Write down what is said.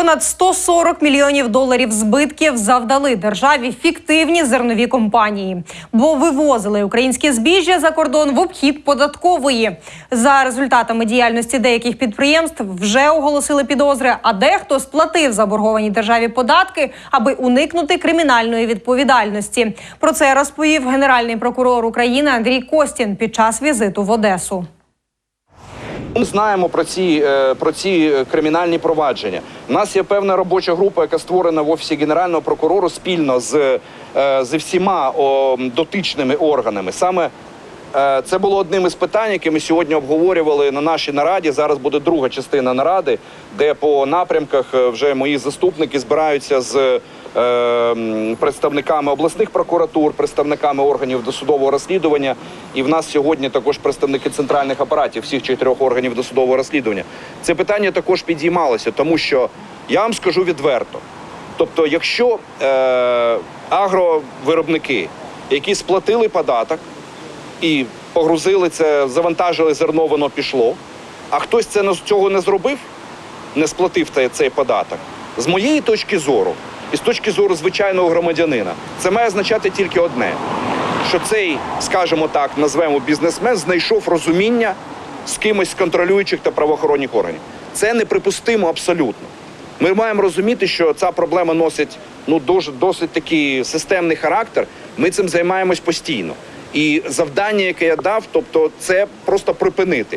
Понад 140 мільйонів доларів збитків завдали державі фіктивні зернові компанії, бо вивозили українське збіжжя за кордон в обхід податкової. За результатами діяльності деяких підприємств вже оголосили підозри, а дехто сплатив заборговані державі податки, аби уникнути кримінальної відповідальності. Про це розповів генеральний прокурор України Андрій Костін під час візиту в Одесу. Ми знаємо про ці, е, про ці е, кримінальні провадження. У нас є певна робоча група, яка створена в офісі генерального прокурору спільно з, е, зі всіма дотичними органами. Саме це було одним із питань, які ми сьогодні обговорювали на нашій нараді. Зараз буде друга частина наради, де по напрямках вже мої заступники збираються з представниками обласних прокуратур, представниками органів досудового розслідування. І в нас сьогодні також представники центральних апаратів всіх чотирьох органів досудового розслідування. Це питання також підіймалося, тому що я вам скажу відверто. Тобто, якщо е, агровиробники, які сплатили податок і погрузили це, завантажили зерно, воно пішло, а хтось це цього не зробив, не сплатив цей податок. З моєї точки зору, і з точки зору звичайного громадянина, це має означати тільки одне: що цей, скажімо так, назвемо бізнесмен, знайшов розуміння з кимось з контролюючих та правоохоронних органів. Це неприпустимо абсолютно. Ми маємо розуміти, що ця проблема носить ну дуже досить такий системний характер. Ми цим займаємось постійно. І завдання, яке я дав, тобто це просто припинити.